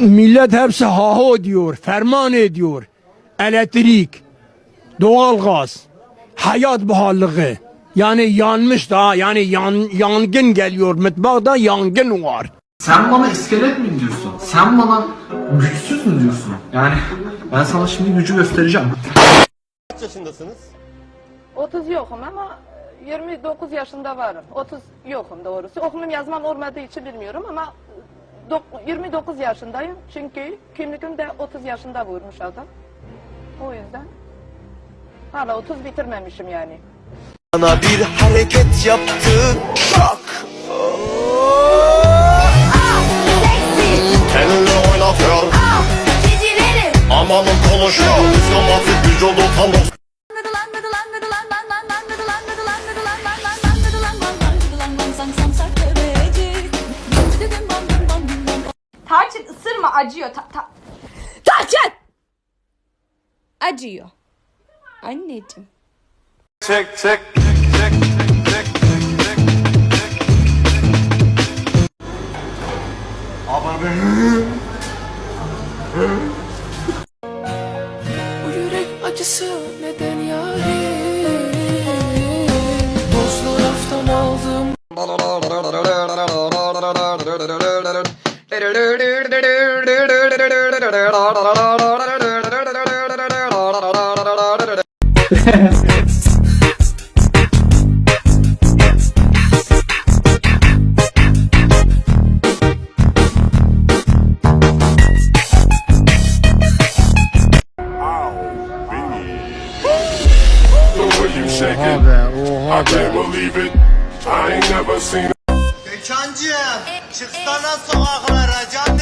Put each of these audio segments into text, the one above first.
Millet hepsi haho diyor, ferman ediyor. Elektrik, doğalgaz, hayat pahalılığı. Yani yanmış da yani yan, yangın geliyor. Mutfakta yangın var. Sen bana iskelet mi diyorsun? Sen bana güçsüz mü diyorsun? Yani ben sana şimdi gücü göstereceğim. Kaç yaşındasınız? 30 yokum ama 29 yaşında varım. 30 yokum doğrusu. Okumum yazmam olmadığı için bilmiyorum ama dok- 29 yaşındayım. Çünkü kimlikim de 30 yaşında vurmuş adam. O yüzden hala 30 bitirmemişim yani. Bana bir hareket yaptı. Şak. Seninle oynatıyor. Amanın konuşuyor. Müslümanlık vücudu tam acıyor. Ta ta Tarçın! Acıyor. Anneciğim. Çek çek. Bu I ain't never seen Gökhan'cığım çıksana sokaklara canım.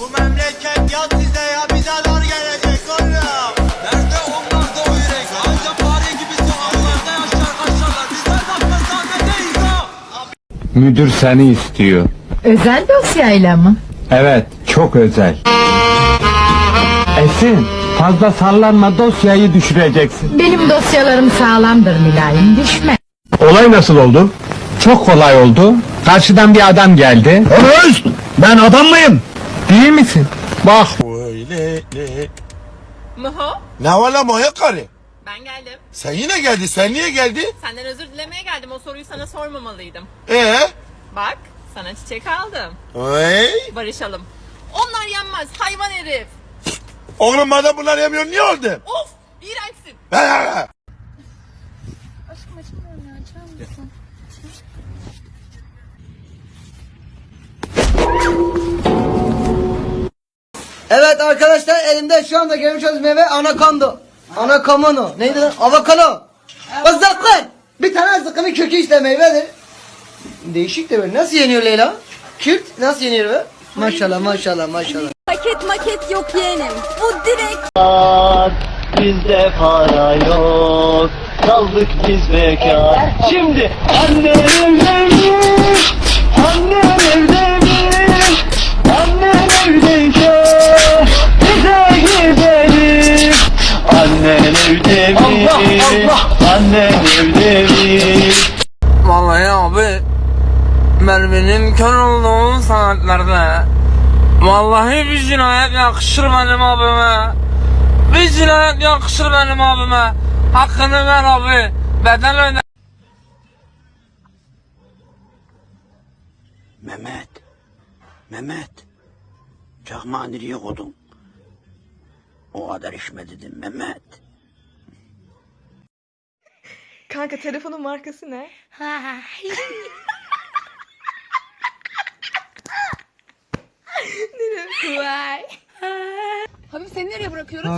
Bu memleket ya size ya bize dar gelecek oğlum Müdür seni istiyor. Özel dosyayla mı? Evet, çok özel. Esin, fazla sallanma dosyayı düşüreceksin. Benim dosyalarım sağlamdır mülayim düşme. Olay nasıl oldu? Çok kolay oldu. Karşıdan bir adam geldi. Öz! Ben adam mıyım? Değil misin? Bak. Ne var lan manyak karı? Ben geldim. Sen yine geldi sen niye geldi? Senden özür dilemeye geldim. O soruyu sana sormamalıydım. Ee? Bak, sana çiçek aldım. Hey? Barışalım. Onlar yenmez, hayvan herif. Oğlum madem bunlar yemiyor niye oldu? Of, iğrençsin. Evet arkadaşlar elimde şu anda görmüş olduğunuz meyve anakonda. Anakamano. Neydi lan? Avokado. Zıkkın. Bir tane zıkkının kökü işte meyvedir. Değişik de böyle. Nasıl yeniyor Leyla? Kürt nasıl yeniyor be? Maşallah maşallah maşallah. Paket maket yok yeğenim. Bu direkt Bizde para yok. Kaldık biz bekar. Şimdi annem evlenmiş. Annem evlenmiş. Annem evdeyken Annen evde mi? Annen evde mi? Vallahi abi Merve'nin kör olduğu saatlerde Vallahi bir cinayet yakışır benim abime Bir cinayet yakışır benim abime Hakkını ver abi Bedel öde Mehmet. Mehmet. Çakmağı nereye koydun? O kadar içme dedim Mehmet. Kanka telefonun markası ne? Vay. Habib seni nereye bırakıyoruz?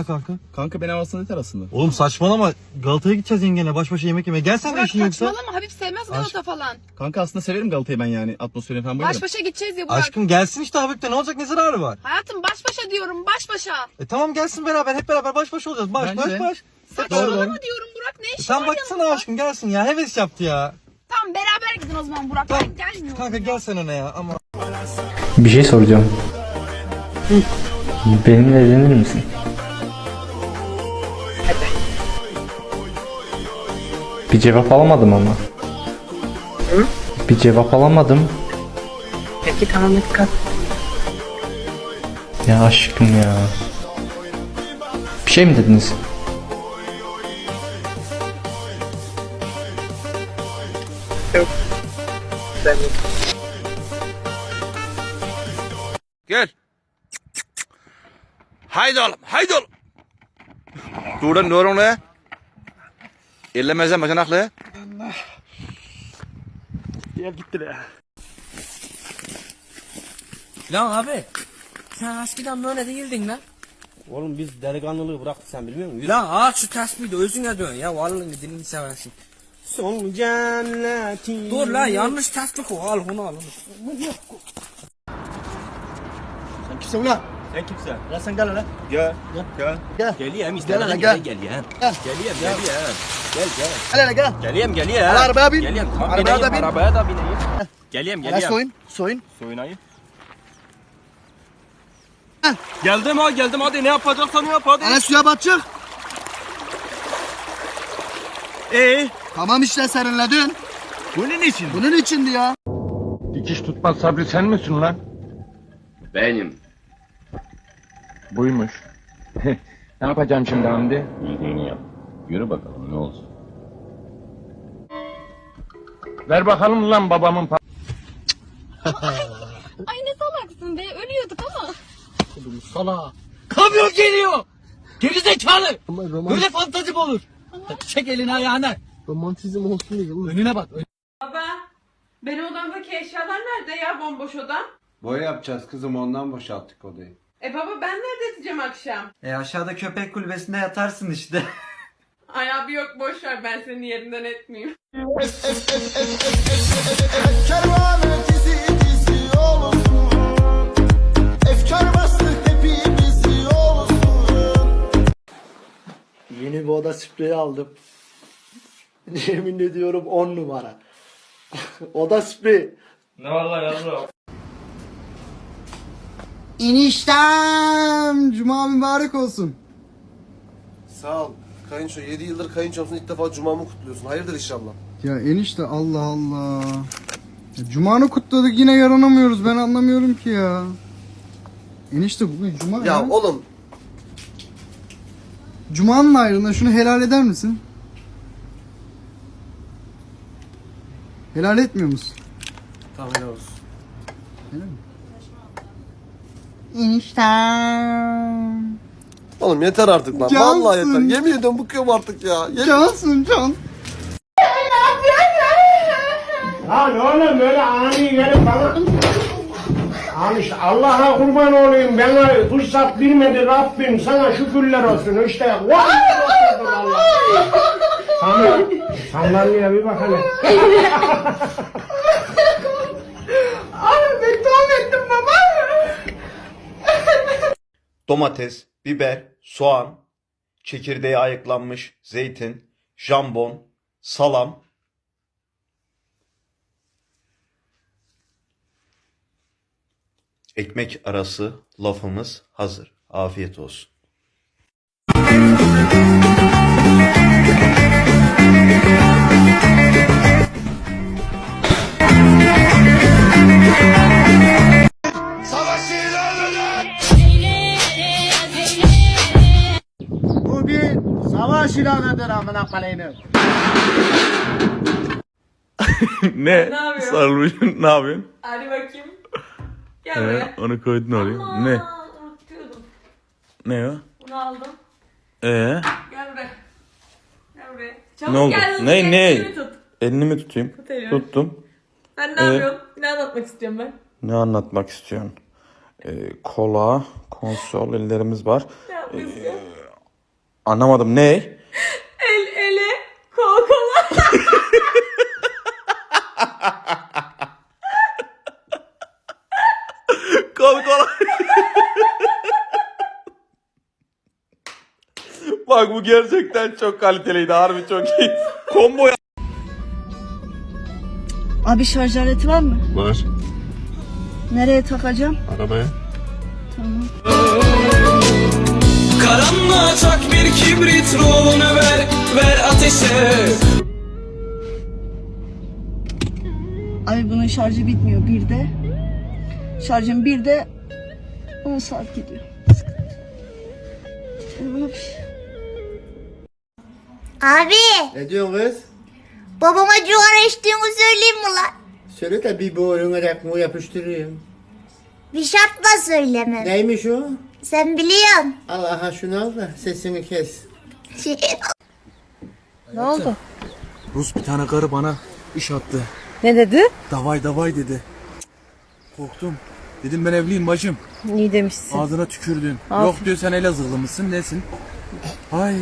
Kanka benim aslında terasında. Oğlum saçmalama. Galata'ya gideceğiz yengene baş başa yemek yemeye. Gel sen de Burak işin yoksa. saçmalama Habib sevmez Galata falan. Kanka aslında severim Galata'yı ben yani. Atmosferini falan bayılırım. Baş başa gideceğiz ya Burak. Aşkım gelsin işte Habib'de ne olacak ne zararı var? Hayatım baş başa diyorum baş başa. E tamam gelsin beraber hep beraber baş başa olacağız. Baş Bence baş de. baş. Saçmalama diyorum Burak ne E işin sen var baksana yanımda? aşkım gelsin ya heves yaptı ya. Tamam beraber gidin o zaman Burak. Tamam. Ben gelmiyorum. Kanka gel sen ona ya ama. Bir şey soracağım. Benimle evlenir misin? Bir cevap alamadım ama. Bir cevap alamadım. Peki tamam dikkat. Ya aşkım ya. Bir şey mi dediniz? Haydi oğlum, haydi oğlum. Durun durun le. Ellemezsen bacanaklı. Gel gitti le. Lan abi. Sen eskiden böyle değildin lan. Oğlum biz delikanlılığı bıraktık sen bilmiyor musun? Lan aç şu tespihi de özüne dön ya. Vallahi dilini seversin. Son cennetin. Dur lan yanlış tespih o. Al bunu al. Sen kimsin ulan? Sen kimsin? Lan sen gel hele. Gel. Gel. Gel. Gel. Geliyem Gel hele gel. Geliyem. Gel. Geliyem geliyem. Gel gel. Gel hele gel. Geliyem geliyem. Hele arabaya bin. Geliyem. Tamam Arabaya bineyim, da bin. Arabaya da bineyim. Geliyem geliyem. soyun. Soyun. Soyunayım. Geldim ha geldim hadi ne yapacaksan yap hadi. Hele suya batacak. Ee, Tamam işte serinledin. bunun için. Bunun içindi ya. Dikiş tutmaz Sabri sen misin lan? Benim. Buymuş. ne yapacağım şimdi Hamdi? Bildiğini yap. Yürü bakalım ne olsun. Ver bakalım lan babamın pa- Ay ne salaksın be ölüyorduk ama. Kamyon geliyor. Geri zekalı. Böyle fantazi mi olur? Çek elini ayağına. Romantizm olsun diye. Önüne bak. Baba, benim odamdaki eşyalar nerede ya bomboş odam? Boya yapacağız kızım ondan boşalttık odayı. E baba ben nerede yatacağım akşam? E aşağıda köpek kulübesinde yatarsın işte. Ay abi yok boş ver ben senin yerinden etmeyeyim. Yeni bir oda spreyi aldım. Yemin ediyorum 10 numara. oda spreyi. Ne var lan yavrum? İniştem. Cuma mübarek olsun. Sağ ol. Kayınço 7 yıldır kayınçomsun ilk defa cumamı kutluyorsun. Hayırdır inşallah. Ya enişte Allah Allah. Ya, Cuma'nı kutladık yine yaranamıyoruz ben anlamıyorum ki ya. Enişte bugün Cuma ya. Ya oğlum Cuma'nın ayrılığında şunu helal eder misin? Helal etmiyor musun? tamam helal olsun. Eniştem. Oğlum yeter artık lan. Cansın. Vallahi yeter. Yemin ediyorum bıkıyorum artık ya. Yemin- Cansın can. Lan oğlum böyle ani gelip bana... Al işte Allah'a kurban olayım bana fırsat bilmedi Rabbim sana şükürler olsun işte vay. Sami sandalyeye bir bak hele. Abi beton ettim baba. Domates, biber, soğan, çekirdeği ayıklanmış zeytin, jambon, salam, ekmek arası lafımız hazır. Afiyet olsun. Amına koyayım. ne? Ne yapıyorsun? Sarılmışsın ne yapıyorsun? Hadi bakayım. Gel Ee, buraya. onu koydun oraya. Ne? unutuyordum. Ne o? Bunu aldım. Ee? Gel buraya. Gel buraya. Çabuk Ne oldu? gel. hızlı Ne, gel, ne? elimi Tut. Elini mi tutayım? Tut. Tuttum. Ben ne Ee? yapıyorum? Ne anlatmak istiyorum ben? Ne anlatmak istiyorsun? Ee, kola, konsol ellerimiz var. Ne yapmak istiyorum? Anlamadım. Ne? Bak bu gerçekten çok kaliteliydi. Harbi çok iyi. Combo Abi şarj aleti var mı? Var. Nereye takacağım? Arabaya. Karanlığa çak bir kibrit ruhunu ver, ver ateşe. Abi bunun şarjı bitmiyor bir de. Şarjım bir de 10 saat gidiyor. Abi Ne diyorsun kız? babama cigara içtiğimi söyleyeyim mi lan? Söyle de bir boğuluna rekmu yapıştırayım. Bir şartla söyleme. Neymiş o? Sen biliyorsun. Al aha şunu al da sesini kes. Ne oldu? Rus bir tane karı bana iş attı. Ne dedi? Davay davay dedi. Korktum. Dedim ben evliyim bacım. İyi demişsin. Ağzına tükürdün. Yok diyor sen Elazığlı mısın nesin? Ay